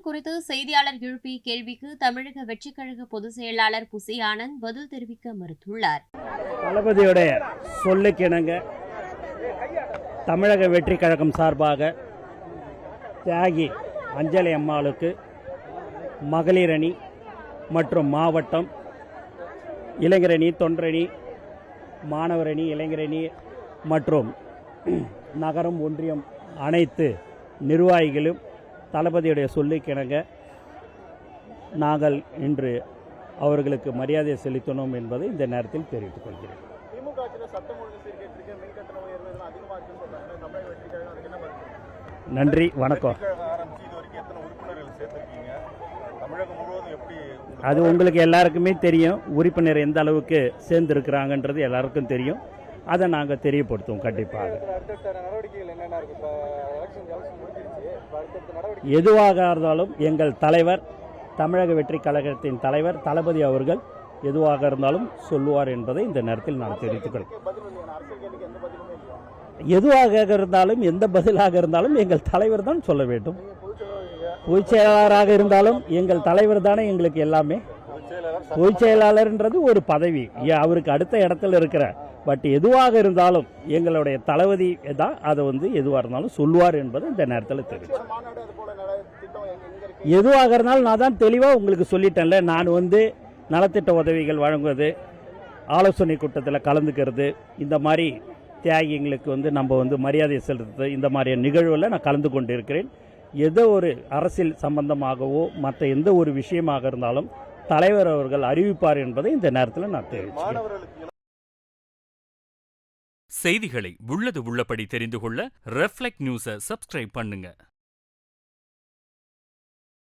தேர்தல் குறித்து செய்தியாளர் எழுப்பிய கேள்விக்கு தமிழக வெற்றிக் கழக பொதுச் செயலாளர் புசி ஆனந்த் பதில் தெரிவிக்க மறுத்துள்ளார். தளபதியுடைய சொல்லுக்கிணங்க. தமிழக வெற்றி கழகம் சார்பாக தியாகி அஞ்சலி அம்மாளுக்கு மகளிரணி மற்றும் மாவட்டம் இளைஞரணி தொண்டரணி மாணவரணி இளைஞரணி மற்றும் நகரம் ஒன்றியம் அனைத்து நிர்வாகிகளும் தளபதியுடைய சொல்லுக்கிணங்க நாங்கள் இன்று அவர்களுக்கு மரியாதை செலுத்தினோம் என்பதை இந்த நேரத்தில் தெரிவித்துக் கொள்கிறேன். நன்றி வணக்கம். அது உங்களுக்கு எல்லாருக்குமே தெரியும். உறுப்பினர் எந்த அளவுக்கு சேர்ந்துருக்கிறாங்கன்றது எல்லாருக்கும் தெரியும். அதை நாங்கள் தெரியப்படுத்துவோம் கண்டிப்பாக. எதுவாக இருந்தாலும் எங்கள் தலைவர் தமிழக வெற்றி கழகத்தின் தலைவர் தளபதி அவர்கள் எதுவாக இருந்தாலும் சொல்லுவார் என்பதை இந்த நேரத்தில் நான் தெரிவித்துக் கொள்கிறேன் பதில் இல்லையா? அரசியல் கேள்விக்கு எந்த பதிலுமே இல்லையா? எதுவாக இருந்தாலும் எந்த பதிலாக இருந்தாலும் எங்கள் தலைவர் தான் சொல்ல வேண்டும். பொதுச் செயலாளராக இருந்தாலும் எங்கள் தலைவர் தானே எங்களுக்கு எல்லாமே பொதுச் செயலாளர் பொதுச் செயலாளர்ன்றது ஒரு பதவி. அவருக்கு அடுத்த இடத்துல இருக்கிற பட் எதுவாக இருந்தாலும் எங்களுடைய தளபதி தான் அதை வந்து எதுவாக இருந்தாலும் சொல்லுவார் என்பதை இந்த நேரத்தில் தெரியும். எதுவாக இருந்தாலும் நான் தான் தெளிவாக உங்களுக்கு சொல்லிட்டேன்ல. நான் வந்து நலத்திட்ட உதவிகள் வழங்குவது ஆலோசனை கூட்டத்தில் கலந்துக்கிறது இந்த மாதிரி தியாகிங்களுக்கு வந்து நம்ம வந்து மரியாதை செலுத்துறது இந்த மாதிரியான நிகழ்வில் நான் கலந்து கொண்டு இருக்கிறேன் ஏதோ ஒரு அரசியல் சம்பந்தமாகவோ மற்ற எந்த ஒரு விஷயமாக இருந்தாலும் தலைவர் அவர்கள் அறிவிப்பார் என்பதை இந்த நேரத்தில் நான் மாணவர்களுக்கு செய்திகளை உள்ளது உள்ளபடி தெரிந்து கொள்ள ரெஃப்ளெக்ட் நியூஸை சப்ஸ்கிரைப் பண்ணுங்க.